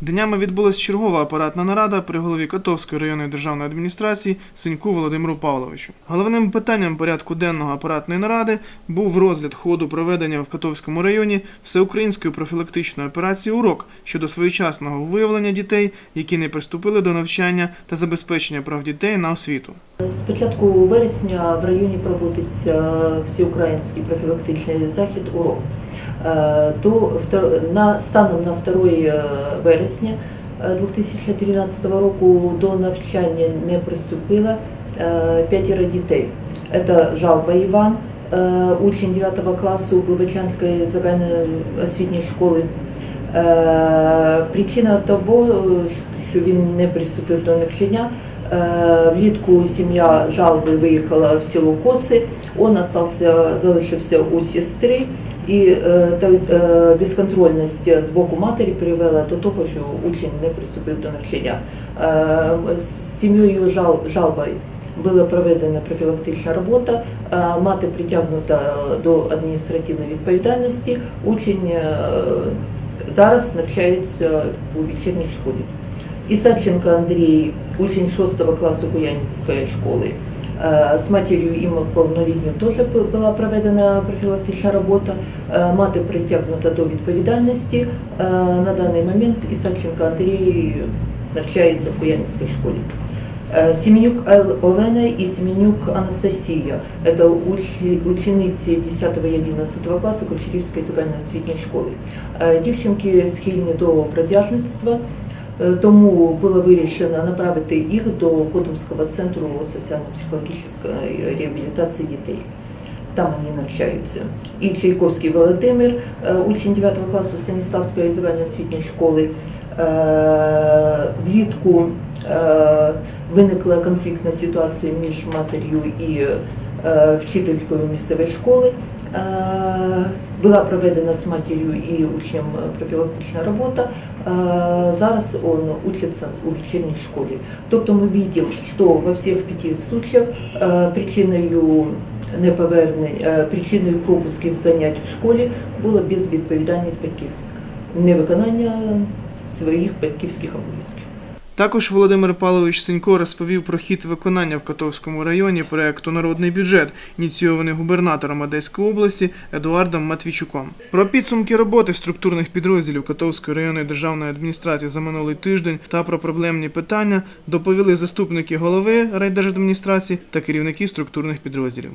Днями відбулася чергова апаратна нарада при голові Котовської районної державної адміністрації Синьку Володимиру Павловичу. Головним питанням порядку денного апаратної наради був розгляд ходу проведення в Котовському районі всеукраїнської профілактичної операції Урок щодо своєчасного виявлення дітей, які не приступили до навчання та забезпечення прав дітей на освіту. З початку вересня в районі проводиться всеукраїнський профілактичний захід урок. Е, То на станом на 2 вересня е, 2013 року до навчання не приступило е, п'ятеро дітей. Це Жалба Іван, е, учень 9 класу Глибочанської загальноосвітньої школи. Е, Причина того, що він не приступив до навчання, Е, Влітку сім'я жалби виїхала в село Коси, він остався, залишився у сестри, і е, та е, безконтрольність з боку матері привела до того, що учень не приступив до навчання. Е, З сім'єю жал, жалбою була проведена профілактична робота, е, мати притягнута до адміністративної відповідальності. Учень е, зараз навчається у вечірній школі. Исаченко Андрей, учень 6 класса Куянецкой школы. Э, С матерью им повнолітнім теж була проведена профілактична робота. Е, Мати притягнута до відповідальності. Е, На даний момент Ісаченко Андрій навчається в Куянецькій школі. Е, Семенюк Олена і Семенюк Анастасія. Це уч- учениці 10 і 11 класу Кучерівської загальноосвітньої школи. Е, Дівчинки схильні до бродяжництва. Е, Тому було вирішено направити їх до Котомського центру соціально-психологічної реабілітації дітей. Там вони навчаються. І Чайковський Володимир, е, учень 9 класу Станіславської загальноосвітньої школи. Е, Влітку виникла конфліктна ситуація між матер'ю і вчителькою місцевої школи. Е, Була проведена з матір'ю і учнем профілактична робота. Э, Зараз он учится у вечерней школе. Тобто ми видим, що во всіх пяти случаях э, причиною неповернень, э, причиною пропусків занять в школі було безвідповідальність батьків, невиконання своїх батьківських обов'язків. Також Володимир Павлович Синько розповів про хід виконання в Котовському районі проекту Народний бюджет, ініційований губернатором Одеської області Едуардом Матвійчуком. Про підсумки роботи структурних підрозділів Котовської районної державної адміністрації за минулий тиждень та про проблемні питання доповіли заступники голови райдержадміністрації та керівники структурних підрозділів.